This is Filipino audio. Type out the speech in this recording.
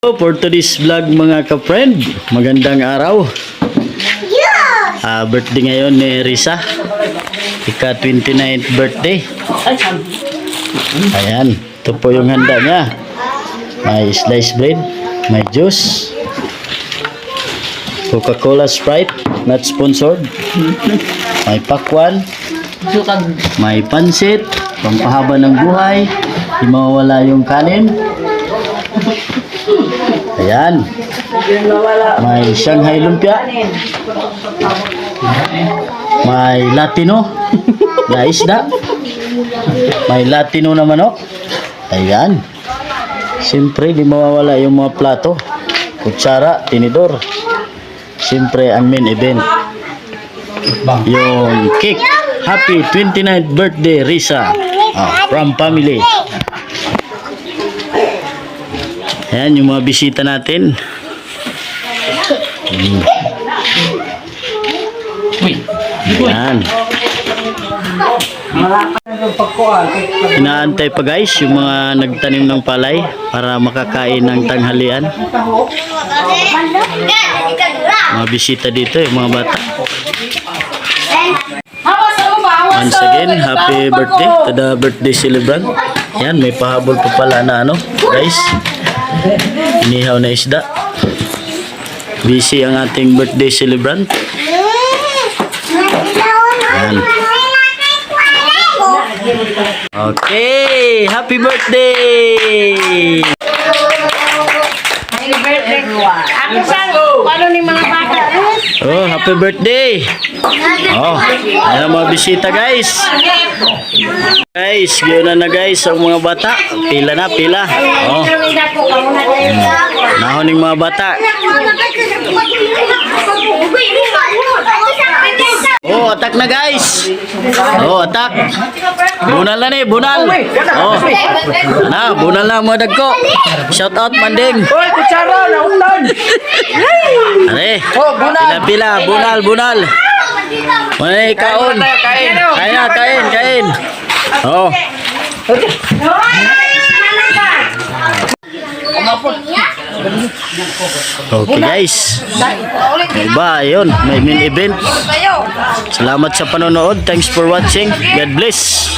So, for today's vlog mga ka-friend, magandang araw. Ah, birthday ngayon ni Risa. Ika 29th birthday. Ayan, ito po yung handa niya. May sliced bread, may juice, Coca-Cola Sprite, not sponsored. May pakwan, may pansit, pampahaba ng buhay, di mawawala yung kanin. Ayan. May Shanghai Lumpia. May Latino. Na isda. May Latino na manok. Ayan. Siyempre, di mawawala yung mga plato. Kutsara, tinidor. Siyempre, ang main event. Yung cake. Happy 29th birthday, Risa. Ah, from family. Ayan, yung mga bisita natin. Ayan. Inaantay pa guys yung mga nagtanim ng palay para makakain ng tanghalian. Mga bisita dito yung mga bata. Once again, happy birthday to the birthday celebrant. Yan, may pahabol pa pala na ano, guys. Inihaw na isda. Busy ang ating birthday celebrant. Yan. Okay, happy birthday! Ako sa paano ni mga bata? Oh, happy birthday! Oh, ayan mga bisita guys. Guys, yun na na guys ang mga bata. Pila na, pila. Oh, nahoning mga bata. Oh, attack na guys. Oh, attack. Bunal na ni, bunal. Oh. Na, bunal na mga dagko. Shout out Manding. Hoy, kutsara, naulan! Are. Oh, bunal! Pila pila, bunal, bunal. May kaon. Kain! Kain na, kain, kain. Oh. Okay guys. Iba, yun. May main event. Salamat sa panonood. Thanks for watching. God bless.